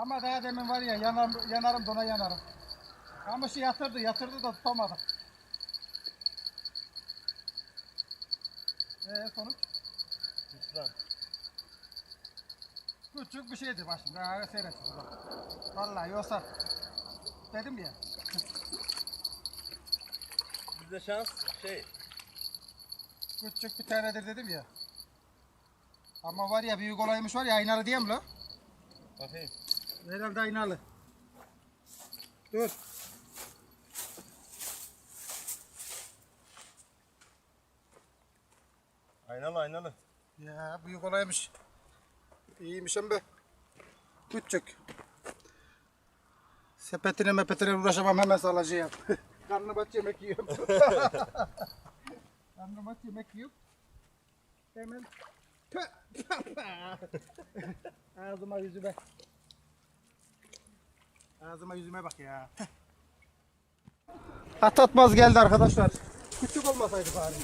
Ama daha demin var ya yanarım, yanarım dona yanarım. Kamışı yatırdı yatırdı da tutamadım. Eee sonuç? Lütfen. Küçük bir şeydi başım. Daha seyretsiz bak. Vallahi yoksa dedim ya. Bizde şans şey. Küçük bir tanedir dedim ya. Ama var ya büyük olaymış var ya aynalı diyeyim la. Bakayım. Herhalde aynalı. Dur. Aynalı aynalı. Ya büyük olaymış. İyiymişim be. Küçük. Sepetine mepetine uğraşamam hemen salacağım. Karnım aç yemek yiyorum. Karnım aç yemek yiyorum. Hemen. Ağzıma yüzüme. Ağzıma yüzüme bak ya. Atatmaz geldi arkadaşlar. Küçük olmasaydı bari.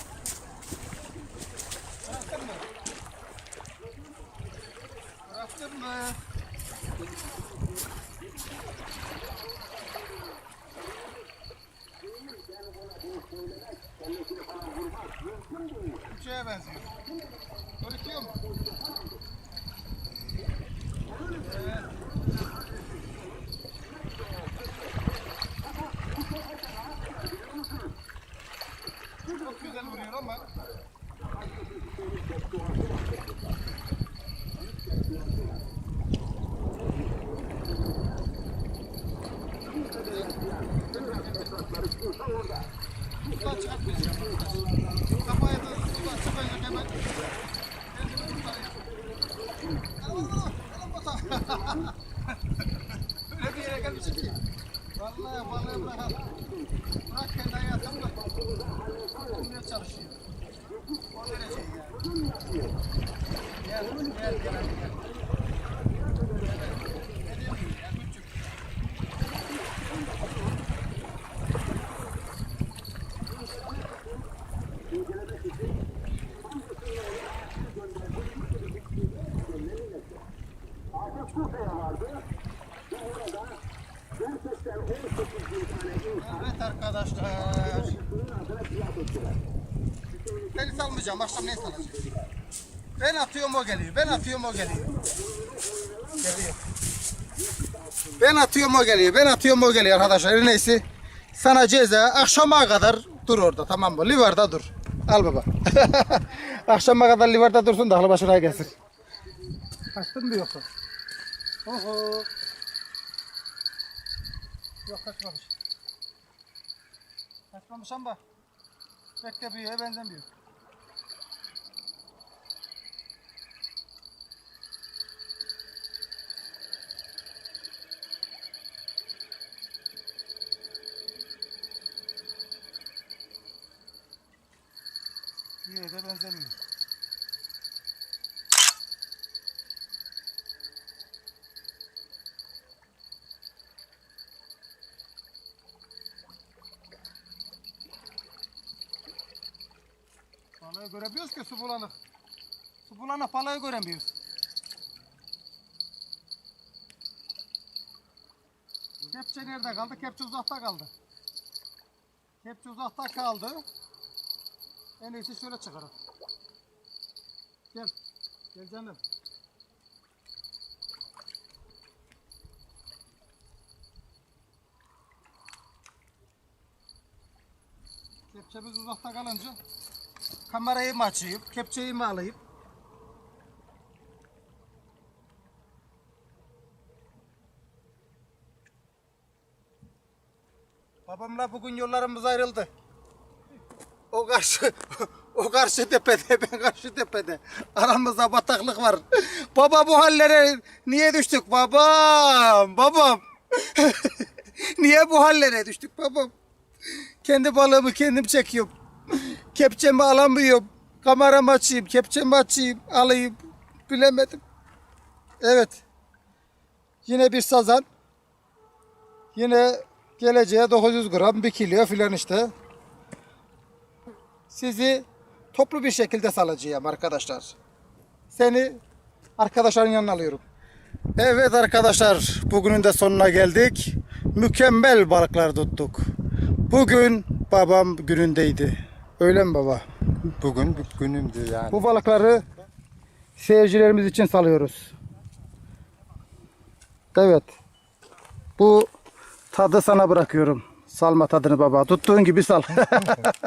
Bıraktın mı? Küçüğe benziyor. Görüküyor mu? Evet. Çok güzel vuruyor ama Sudan çıkartmayacağım. Kafaya da sudan çıkacak hemen. Kendimi kurtarayım. Alam alam, alam bata. Öyle bir yere gelmişim ki. Vallahi balığı bırak. Bırak kendi hayatım da. Bulmaya çalışıyor. O derece yani. Gel, gel, gel hadi gel. Ne diyeyim ya, küçük. Evet arkadaşlar. Ben salmayacağım. Akşam ne salacağım? Ben atıyorum o geliyor. Ben atıyorum o geliyor. Geliyor. Ben atıyorum o geliyor. Ben atıyorum o geliyor arkadaşlar. Her Neyse. Sana ceza akşama kadar dur orada tamam mı? Livarda dur. Al baba. akşama kadar livarda dursun da halı başına gelsin. Kaçtın mı yoksa? Oho. Yok kaçmamış. Kaçmamış ama pek de büyüğe benzemiyor. Büyüğe de benzemiyor. Balığı göremiyoruz ki su bulanık. Su bulanık balığı göremiyoruz. Kepçe nerede kaldı? Kepçe uzakta kaldı. Kepçe uzakta kaldı. En iyisi şöyle çıkarım. Gel. Gel canım. Kepçemiz uzakta kalınca kamerayı mı açayım, kepçeyi mi alayım? Babamla bugün yollarımız ayrıldı. O karşı o karşı tepede ben karşı tepede. Aramızda bataklık var. Baba bu hallere niye düştük babam? Babam. niye bu hallere düştük babam? Kendi balığımı kendim çekiyorum. Kepçemi alamıyorum. Kameramı açayım, kepçemi açayım, alayım. Bilemedim. Evet. Yine bir sazan. Yine geleceğe 900 gram, 1 kilo filan işte. Sizi toplu bir şekilde salacağım arkadaşlar. Seni arkadaşların yanına alıyorum. Evet arkadaşlar bugünün de sonuna geldik. Mükemmel balıklar tuttuk. Bugün babam günündeydi. Öyle mi baba? Bugün günümdü yani. Bu balıkları seyircilerimiz için salıyoruz. Evet. Bu tadı sana bırakıyorum. Salma tadını baba. Tuttuğun gibi sal.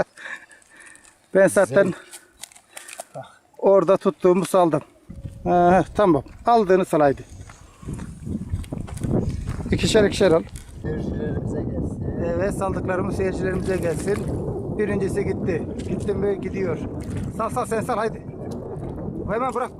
ben zaten orada tuttuğumu saldım. Ha, tamam. Aldığını sal haydi. İkişer ikişer al. Seyircilerimize gelsin. Evet sandıklarımız seyircilerimize gelsin. Birincisi gitti. Gitti mi gidiyor. Sal sal sen sal haydi. Hemen bırak.